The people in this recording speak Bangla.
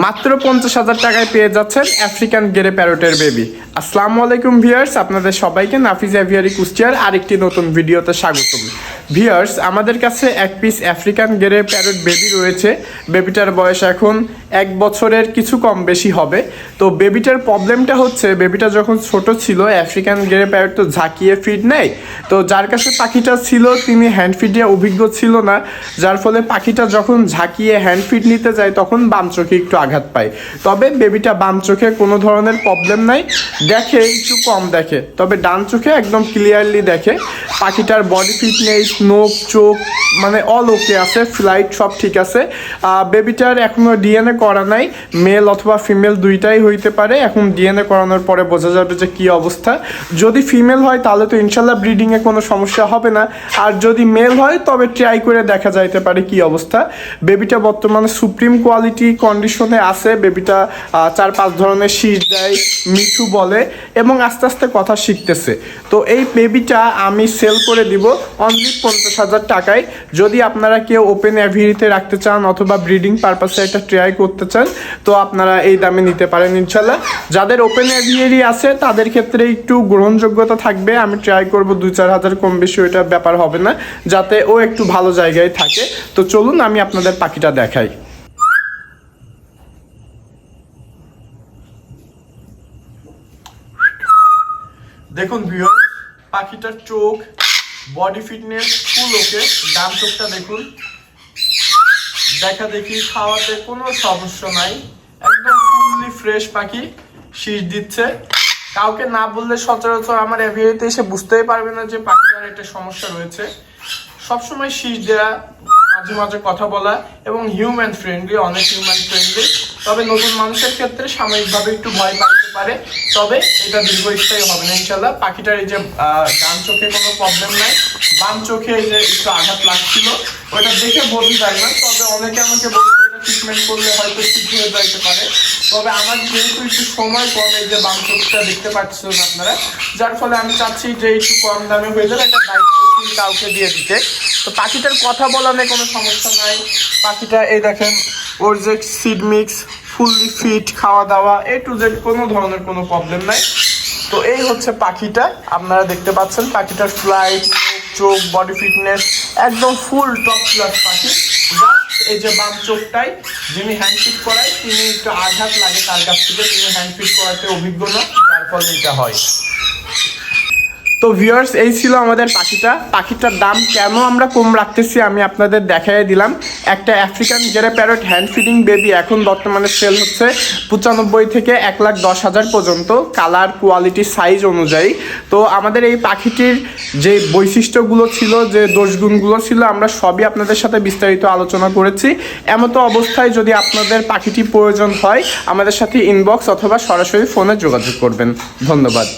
মাত্র পঞ্চাশ হাজার টাকায় পেয়ে যাচ্ছেন আফ্রিকান গেরে প্যারোটের বেবি আসসালামু আলাইকুম ভিয়ার্স আপনাদের সবাইকে নাফিজ এভিয়ারি কুষ্টিয়ার আরেকটি নতুন ভিডিওতে স্বাগতম। ভিয়ার্স আমাদের কাছে এক piece African grey parrot baby রয়েছে। বেবিটার বয়স এখন এক বছরের কিছু কম বেশি হবে। তো বেবিটার প্রবলেমটা হচ্ছে বেবিটা যখন ছোট ছিল আফ্রিকান গেরে প্যারোট তো ঝাঁকিয়ে ফিড নেয়। তো যার কাছে পাখিটা ছিল, তিনি হ্যান্ড ফিডে অভিজ্ঞ ছিল না। যার ফলে পাখিটা যখন ঝাঁকিয়ে হ্যান্ড ফিড নিতে যায়, তখন বাম চোখে একটু আঘাত পায়। তবে বেবিটা বাম চোখে কোনো ধরনের প্রবলেম নাই। দেখে, একটু কম দেখে। তবে ডান চোখে একদম ক্লিয়ারলি দেখে। পাখিটার বডি ফিটনেস নোখ চোখ মানে অল ওকে আছে ফ্লাইট সব ঠিক আছে। বেবিটার এখনও ডিএনএ করা নাই মেল অথবা ফিমেল দুইটাই হইতে পারে। এখন ডিএনএ করানোর পরে বোঝা যাবে যে কি অবস্থা। যদি ফিমেল হয়, তাহলে তো ইনশাল্লাহ ব্রিডিংয়ে কোনো সমস্যা হবে না। আর যদি মেল হয়, তবে ট্রাই করে দেখা যাইতে পারে কি অবস্থা। বেবিটা বর্তমানে সুপ্রিম কোয়ালিটি কন্ডিশনে আছে। বেবিটা চার পাঁচ ধরনের শীষ দেয়, মিঠু বলে, এবং আস্তে আস্তে কথা শিখতেছে। তো এই বেবিটা আমি সেল করে দিব। অনলি পঞ্চাশ হাজার টাকায় যদি আপনারা কেউ ওপেন অ্যাভিরিতে রাখতে চান অথবা ব্রিডিং পারপাসে একটা ট্রাই করতে চান, তো আপনারা এই দামে নিতে পারেন ইনশাল্লাহ। যাদের ওপেন অ্যাভিয়ারি আছে, তাদের ক্ষেত্রে একটু গ্রহণযোগ্যতা থাকবে। আমি ট্রাই করব দুই চার হাজার কম বেশি ওইটা ব্যাপার হবে না, যাতে ও একটু ভালো জায়গায় থাকে। তো চলুন, আমি আপনাদের পাখিটা দেখাই। দেখুন ভিউয়ার পাখিটার চোখ বডি ফিটনেস ফুল ওকে ডান চোখটা দেখুন। দেখা দেখি খাওয়াতে কোনো সমস্যা নাই। একদম ফুললি ফ্রেশ পাখি, শীষ দিচ্ছে। কাউকে না বললে সচরাচর আমার এভিয়ারিতে এসে বুঝতেই পারবে না যে পাখিটার একটা সমস্যা রয়েছে। সবসময় শীষ দেওয়া মাঝে মাঝে কথা বলা এবং হিউম্যান ফ্রেন্ডলি অনেক হিউম্যান ফ্রেন্ডলি তবে নতুন মানুষের ক্ষেত্রে সাময়িকভাবে একটু ভয় পাইতে পারে। তবে এটা দীর্ঘস্থায়ী হবে না ইনশাল্লাহ পাখিটার এই যে ডান চোখে কোনো প্রবলেম নাই। বাম চোখে এই যে একটু আঘাত লাগছিল, ওটা দেখে বোঝা যায় না। তবে অনেকে আমাকে এটা ট্রিটমেন্ট করলে হয়তো ঠিক হয়ে যাইতে পারে। তবে আমার যেহেতু একটু সময় কম এই যে বাম চোখটা দেখতে পাচ্ছেন আপনারা, যার ফলে আমি চাচ্ছি যে একটু কম দামে হয়ে যাবে একটা দায়িত্বশীল কাউকে দিয়ে দিতে। তো পাখিটার কথা বলা নিয়ে কোনো সমস্যা নাই। পাখিটা, এই দেখেন, ওর যে সিড মিক্স ফুললি ফিট খাওয়া দাওয়া এ টু জেড কোনো ধরনের কোনো প্রবলেম নাই। তো এই হচ্ছে পাখিটা, আপনারা দেখতে পাচ্ছেন পাখিটার ফ্লাইট চোখ বডি ফিটনেস একদম ফুল টপ ক্লাস পাখি। এই যে বাম চোখটাই যিনি হ্যান্ড ফিট করায়, তিনি একটু আঘাত লাগে তার কাছ থেকে, তিনি হ্যান্ড ফিট করাতে অভিজ্ঞ না, যার ফলে এটা হয়। তো ভিউয়ার্স এই ছিল আমাদের পাখিটা। পাখিটার দাম কেন আমরা কম রাখতেছি আমি আপনাদের দেখাই দিলাম। একটা African grey parrot hand feeding baby এখন বর্তমানে সেল হচ্ছে পঁচানব্বই থেকে এক লাখ দশ হাজার পর্যন্ত কালার কোয়ালিটি সাইজ অনুযায়ী। তো আমাদের এই পাখিটির যে বৈশিষ্ট্যগুলো ছিল, যে দোষগুণগুলো ছিল, আমরা সবই আপনাদের সাথে বিস্তারিত আলোচনা করেছি। এমতো অবস্থায় যদি আপনাদের পাখিটি প্রয়োজন হয়, আমাদের সাথে ইনবক্স অথবা সরাসরি ফোনে যোগাযোগ করবেন। ধন্যবাদ।